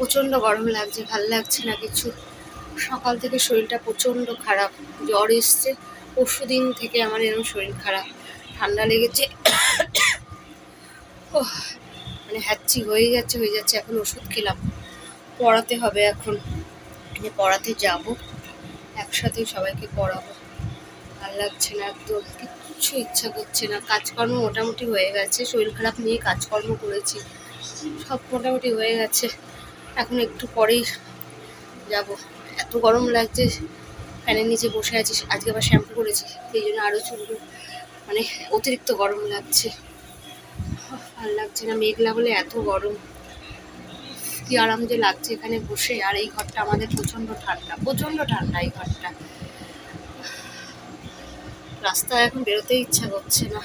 প্রচণ্ড গরম লাগছে, ভালো লাগছে না কিছু। সকাল থেকে শরীরটা প্রচণ্ড খারাপ, জ্বর এসছে। পরশু দিন থেকে আমার এরকম শরীর খারাপ, ঠান্ডা লেগেছে। ও মানে হ্যাচ্ছি হয়ে যাচ্ছে হয়ে যাচ্ছে, এখন ওষুধ খেলাম। পড়াতে হবে এখন। পড়াতে যাব একসাথে সবাইকে পড়াবো। ভালো লাগছে না একদম, কিচ্ছু ইচ্ছা করছে না। কাজকর্ম মোটামুটি হয়ে গেছে, শরীর খারাপ নিয়ে কাজকর্ম করেছি। সব মোটামুটি হয়ে গেছে। এখন একটু পরেই যাব। এত গরম লাগছে, ফ্যানের নিচে বসে আছি, আজকে আবার শ্যাম্পু করেছি, সেই জন্য আরও চুলগুলো মানে অতিরিক্ত গরম লাগছে। ভালো লাগছে না মেঘলা হলে এত গরম। কি আরাম যে লাগছে এখানে বসে, আর এই ঘরটা আমাদের প্রচণ্ড ঠান্ডা প্রচণ্ড ঠান্ডা এই ঘরটা। রাস্তায় এখন বেরোতে ইচ্ছা করছে না।